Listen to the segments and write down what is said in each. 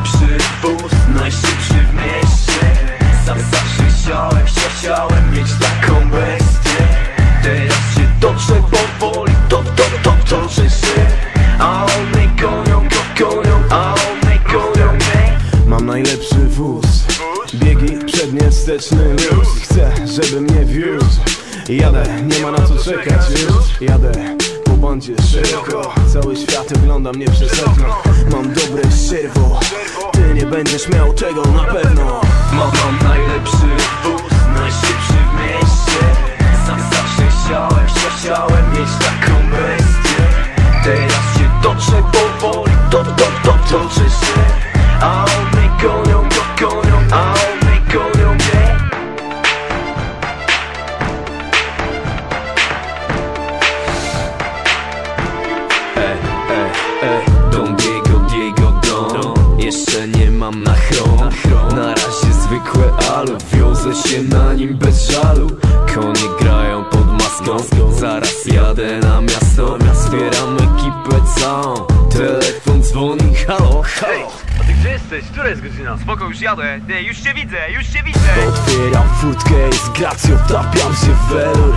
najlepszy bus, najszybszy w mieście. Sam zawsze chciałem, chciałem mieć taką bestię. Teraz się dobrze powoli, to, to, to, to, że się A one gonią, go gonią, a one gonią mnie. Mam najlepszy wóz, biegi przednie, wsteczny luz. Chcę, żeby mnie wiózł. Jadę, nie ma na co czekać już. Jadę po bandzie szeroko Cały świat ogląda mnie przez okno. Mam dobre sierwo będziesz miał tego na pewno. Mam, najlepszy wóz, najszybszy w mieście. Sam zawsze chciałem, chciałem mieć taką bestię. Teraz się toczę powoli, to, to, to, toczę się. A one gonią, go gonią, a one gonią mnie. Ej, ej, ej, zwykłe alu Wiozę się na nim bez żalu Konie grają pod maską Zaraz jadę na miasto Zbieram ekipę całą Telefon dzwoni, halo, halo A ty gdzie jesteś? Która jest godzina? Spoko, już jadę. Nie, już cię widzę, już cię widzę. Otwieram furtkę i z gracją tapiam się w welur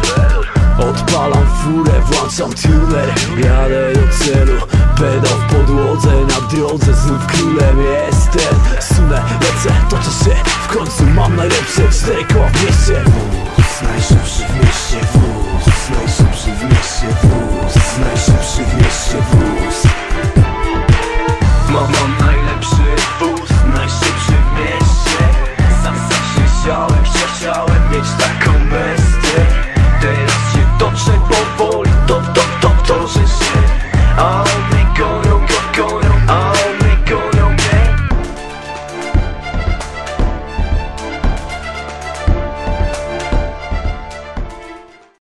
Odpalam furę, włączam tuner Jadę do celu, pedał w podłodze Na drodze znów królem jestem stronę lecę To co się. W końcu mam najlepsze Cztery w mieście Wóz najszybszy w mieście wóz